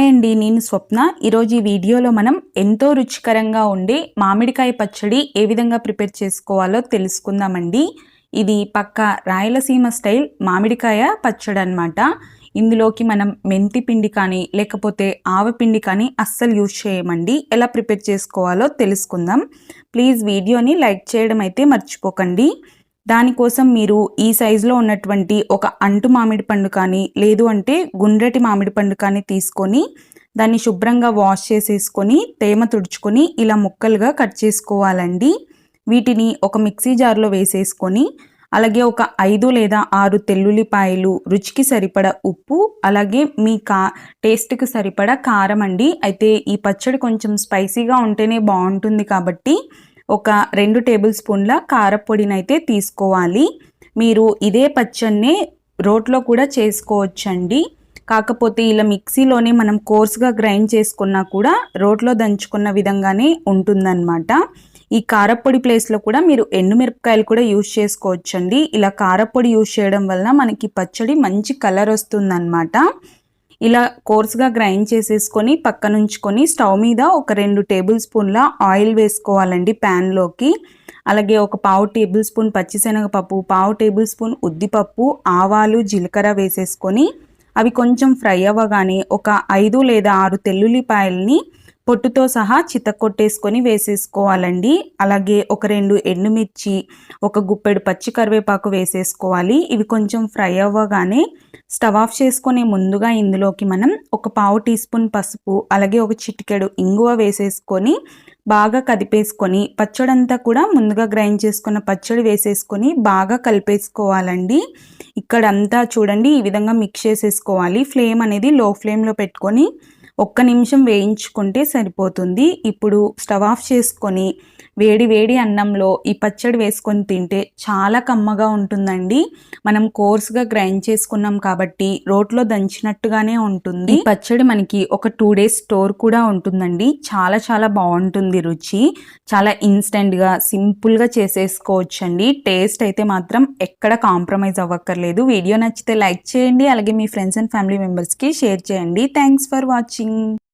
Hi అండి నేను స్వప్న. ఈరోజు ఈ వీడియోలో మనం ఎంతో రుచికరంగా ఉండే మామిడికాయ పచ్చడి ఏ విధంగా ప్రిపేర్ చేసుకోవాలో తెలుసుకుందామండి. ఇది పక్క రాయలసీమ స్టైల్ మామిడికాయ పచ్చడి అనమాట ఇందులోకి మనం మెంతి పిండి కానీ లేకపోతే ఆవపిండి కానీ అస్సలు యూజ్ చేయమండి. ఎలా ప్రిపేర్ చేసుకోవాలో తెలుసుకుందాం. ప్లీజ్ వీడియోని లైక్ చేయడం అయితే మర్చిపోకండి. దానికోసం మీరు ఈ సైజులో ఉన్నటువంటి ఒక అంటు మామిడి పండు కానీ లేదు అంటే గుండ్రటి మామిడి పండు కానీ తీసుకొని దాన్ని శుభ్రంగా వాష్ చేసేసుకొని తేమ తుడుచుకొని ఇలా ముక్కలుగా కట్ చేసుకోవాలండి. వీటిని ఒక మిక్సీ జార్లో వేసేసుకొని అలాగే ఒక ఐదు లేదా ఆరు తెల్లుల్లిపాయలు రుచికి సరిపడ ఉప్పు అలాగే మీ కా టేస్ట్కి సరిపడ కారం అండి. అయితే ఈ పచ్చడి కొంచెం స్పైసీగా ఉంటేనే బాగుంటుంది కాబట్టి ఒక రెండు టేబుల్ స్పూన్ల కారపొడినైతే తీసుకోవాలి. మీరు ఇదే పచ్చడినే రోట్లో కూడా చేసుకోవచ్చండి. కాకపోతే ఇలా మిక్సీలోనే మనం కోర్స్గా గ్రైండ్ చేసుకున్నా కూడా రోట్లో దంచుకున్న విధంగానే ఉంటుందన్నమాట. ఈ కారపొడి ప్లేస్లో కూడా మీరు ఎండుమిరపకాయలు కూడా యూజ్ చేసుకోవచ్చండి. ఇలా కారపొడి యూజ్ చేయడం వలన మనకి పచ్చడి మంచి కలర్ వస్తుందన్నమాట. ఇలా కోర్స్గా గ్రైండ్ చేసేసుకొని పక్కనుంచుకొని స్టవ్ మీద ఒక రెండు టేబుల్ స్పూన్ల ఆయిల్ వేసుకోవాలండి ప్యాన్లోకి. అలాగే ఒక పావు టేబుల్ స్పూన్ పచ్చిశనగపప్పు పావు టేబుల్ స్పూన్ ఉద్దిపప్పు ఆవాలు జీలకర్ర వేసేసుకొని అవి కొంచెం ఫ్రై అవ్వగానే ఒక ఐదు లేదా ఆరు తెల్లుల్లిపాయల్ని పొట్టుతో సహా చితక్కొట్టేసుకొని వేసేసుకోవాలండి. అలాగే ఒక రెండు ఎండుమిర్చి ఒక గుప్పెడు పచ్చి కరివేపాకు వేసేసుకోవాలి. ఇవి కొంచెం ఫ్రై అవ్వగానే స్టవ్ ఆఫ్ చేసుకునే ముందుగా ఇందులోకి మనం ఒక పావు టీ స్పూన్ పసుపు అలాగే ఒక చిటికెడు ఇంగువ వేసేసుకొని బాగా కదిపేసుకొని పచ్చడంతా కూడా ముందుగా గ్రైండ్ చేసుకున్న పచ్చడి వేసేసుకొని బాగా కలిపేసుకోవాలండి. ఇక్కడంతా చూడండి ఈ విధంగా మిక్స్ చేసేసుకోవాలి. ఫ్లేమ్ అనేది లో ఫ్లేమ్లో పెట్టుకొని ఒక్క నిమిషం వేయించుకుంటే సరిపోతుంది. ఇప్పుడు స్టవ్ ఆఫ్ చేసుకొని వేడి వేడి అన్నంలో ఈ పచ్చడి వేసుకొని తింటే చాలా కమ్మగా ఉంటుందండి. మనం కోర్స్గా గ్రైండ్ చేసుకున్నాం కాబట్టి రోట్లో దంచినట్టుగానే ఉంటుంది. ఈ పచ్చడి మనకి ఒక టూ డేస్ స్టోర్ కూడా ఉంటుందండి. చాలా చాలా బాగుంటుంది రుచి. చాలా ఇన్స్టెంట్గా సింపుల్గా చేసేసుకోవచ్చండి. టేస్ట్ అయితే మాత్రం ఎక్కడ కాంప్రమైజ్ అవ్వక్కర్లేదు. వీడియో నచ్చితే లైక్ చేయండి. అలాగే మీ ఫ్రెండ్స్ అండ్ ఫ్యామిలీ మెంబర్స్కి షేర్ చేయండి. Thanks for watching.